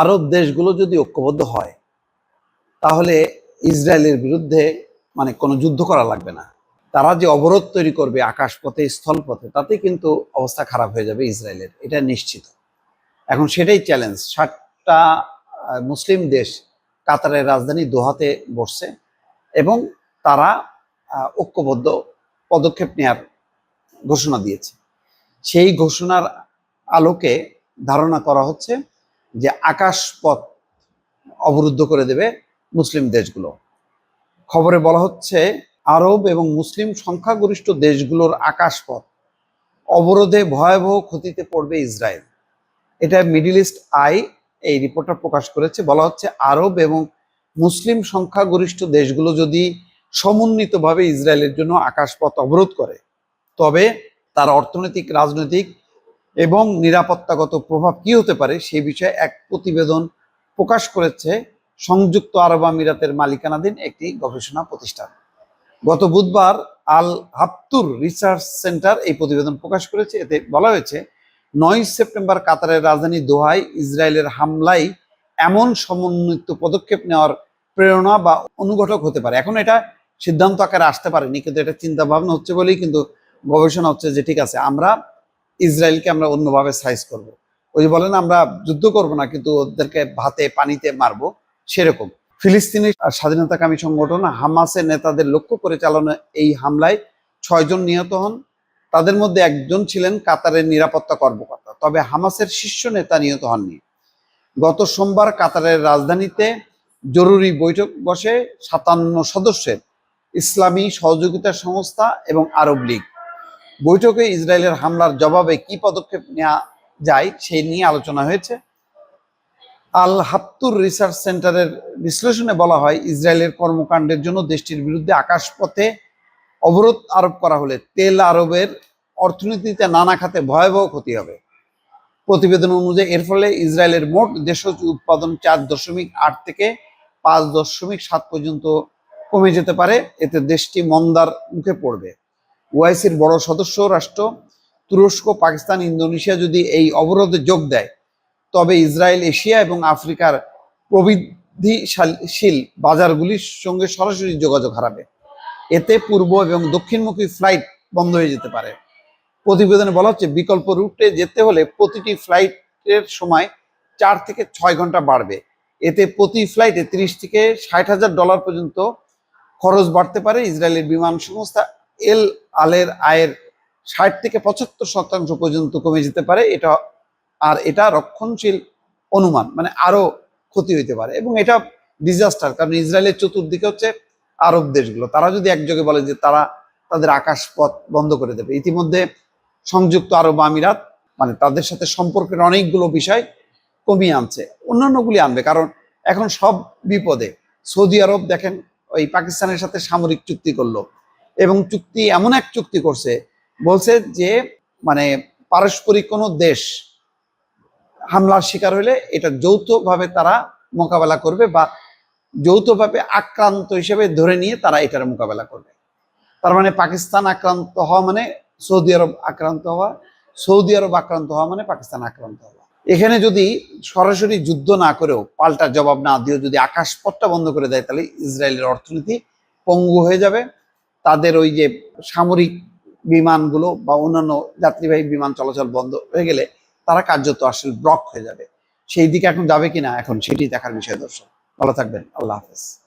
আরব দেশগুলো যদি ঐক্যবদ্ধ হয়, তাহলে ইসরায়েলের বিরুদ্ধে মানে কোনো যুদ্ধ করা লাগবে না। তারা যে অবরোধ তৈরি করবে আকাশপথে, স্থলপথে তাতে কিন্তু অবস্থা খারাপ হয়ে যাবে ইসরায়েলের। এটা নিশ্চিত। এখন সেটাই চ্যালেঞ্জ ষাটটা মুসলিম দেশ কাতারের রাজধানী দোহাতে বসছে এবং তারা ঐক্যবদ্ধ পদক্ষেপ নেওয়ার ঘোষণা দিয়েছে। সেই ঘোষণার আলোকে ধারণা করা হচ্ছে যে আকাশপথ অবরুদ্ধ করে দেবে মুসলিম দেশগুলো। খবরে বলা হচ্ছে, আরব এবং মুসলিম সংখ্যাগরিষ্ঠ দেশগুলোর আকাশপথ অবরোধে ভয়াবহ ক্ষতিতে পড়বে ইসরায়েল। এটা মিডিল ইস্ট আই এই রিপোর্টটা প্রকাশ করেছে। বলা হচ্ছে, আরব এবং মুসলিম সংখ্যাগরিষ্ঠ দেশগুলো যদি সমন্বিতভাবে ইসরায়েলের জন্য আকাশপথ অবরোধ করে, তবে তার অর্থনৈতিক, রাজনৈতিক এবং নিরাপত্তাগত প্রভাব কি হতে পারে সেই বিষয়ে এক প্রতিবেদন প্রকাশ করেছে সংযুক্ত আরব আমিরাতের মালিকানাধীন একটি গবেষণা প্রতিষ্ঠান। গত বুধবার আল হাপ্তুর রিসার্চ সেন্টার এই প্রতিবেদন প্রকাশ করেছে। এতে বলা হয়েছে, নয় সেপ্টেম্বর কাতারের রাজধানী দোহায় ইসরায়েলের হামলায় এমন সমন্বিত পদক্ষেপ নেওয়ার প্রেরণা বা অনুঘটক হতে পারে। এখন এটা সিদ্ধান্ত আকারে আসতে পারেনি, কিন্তু এটা চিন্তা ভাবনা হচ্ছে বলেই কিন্তু গবেষণা হচ্ছে যে ঠিক আছে, আমরা ইসরায়েলকে আমরা অন্যভাবে সাইজ করব। ওই যে বলেন, আমরা যুদ্ধ করব না, কিন্তু ওদেরকে ভাতে, পানিতে মারবো, সেরকম। ফিলিস্তিনি স্বাধীনতাকামী সংগঠন হামাসের নেতাদের লক্ষ্য করে চালানো এই হামলায় ছয়জন নিহত হন। তাদের মধ্যে একজন ছিলেন কাতারের নিরাপত্তা কর্মকর্তা, তবে হামাসের শীর্ষ নেতা নিহত হননি। গত সোমবার কাতারের রাজধানীতে জরুরি বৈঠক বসে সাতান্ন সদস্যের ইসলামী সহযোগিতা সংস্থা এবং আরব লীগ বৈঠকে ইসরায়েলের হামলার জবাবে কি পদক্ষেপ নেওয়া যায় সেই নিয়ে আলোচনা হয়েছে। আল হাপ্তুর রিসার্চ সেন্টারের বিশ্লেষণে বলা হয়, ইসরায়েলের কর্মকাণ্ডের জন্য দেশটির বিরুদ্ধে আকাশপথে অবরোধ আরোপ করা হলে তেল আরবের অর্থনীতিতে নানা খাতে ভয়াবহ ক্ষতি হবে। প্রতিবেদন অনুযায়ী, এর ফলে ইসরায়েলের মোট দেশজ উৎপাদন চার দশমিক আট থেকে পাঁচ দশমিক সাত পর্যন্ত কমে যেতে পারে। এতে দেশটি মন্দার মুখে পড়বে। ওআইসির বড় সদস্য রাষ্ট্র, তুরস্ক, পাকিস্তান, ইন্দোনেশিয়া যদি এই অবরোধে যোগ দেয়, তবে ইসরায়েল, এশিয়া এবং আফ্রিকার প্রবৃদ্ধিশীল বাজারগুলির সঙ্গে সরাসরি যোগাযোগ হারাবে। এতে পূর্ব এবং দক্ষিণমুখী ফ্লাইট বন্ধ হয়ে যেতে পারে। প্রতিবেদনে বলা হচ্ছে, বিকল্প রুটে যেতে হলে প্রতিটি ফ্লাইটের সময় চার থেকে ছয় ঘণ্টা বাড়বে। এতে প্রতি ফ্লাইটে তিরিশ থেকে ষাট হাজার ডলার পর্যন্ত খরচ বাড়তে পারে ইসরায়েলের বিমান সংস্থা এল আলের আয়ের ষাট থেকে পঁচাত্তর শতাংশ পর্যন্ত কমে যেতে পারে, এটা আর এটা রক্ষণশীল অনুমান মানে আরও ক্ষতি হইতে পারে এবং এটা ডিজাস্টার কারণ ইসরায়েলের চতুর্দিকে হচ্ছে আরব দেশগুলো। তারা যদি একযোগে বলে যে তারা তাদের আকাশপথ বন্ধ করে দেবে, ইতিমধ্যে সংযুক্ত আরব আমিরাত মানে তাদের সাথে সম্পর্কের অনেকগুলো বিষয় কমিয়ে আনছে, অন্যান্যগুলি আনবে, কারণ এখন সব বিপদে সৌদি আরব দেখেন ওই পাকিস্তানের সাথে সামরিক চুক্তি করল এবং চুক্তি, এমন এক চুক্তি করছে, বলছে যে মানে পারস্পরিক কোনো দেশ হামলার শিকার হলে এটা যৌথভাবে তারা মোকাবেলা করবে বা যৌথভাবে আক্রান্ত হিসেবে ধরে নিয়ে তারা এটার মোকাবেলা করবে। তার মানে পাকিস্তান আক্রান্ত হওয়া মানে সৌদি আরব আক্রান্ত হওয়া, সৌদি আরব আক্রান্ত হওয়া মানে পাকিস্তান আক্রান্ত হওয়া। এখানে যদি সরাসরি যুদ্ধ না করেও পাল্টা জবাব না দিয়েও যদি আকাশপথটা বন্ধ করে দেয়, তাহলে ইসরায়েলের অর্থনীতি পঙ্গু হয়ে যাবে। তাদের ওই যে সামরিক বিমানগুলো বা অন্যান্য যাত্রীবাহী বিমান চলাচল বন্ধ হয়ে গেলে তারা কার্যত আসলে ব্লক হয়ে যাবে। সেই দিকে এখন যাবে কিনা এখন সেটি দেখার বিষয় দর্শক। ভালো থাকবেন। আল্লাহ হাফেজ।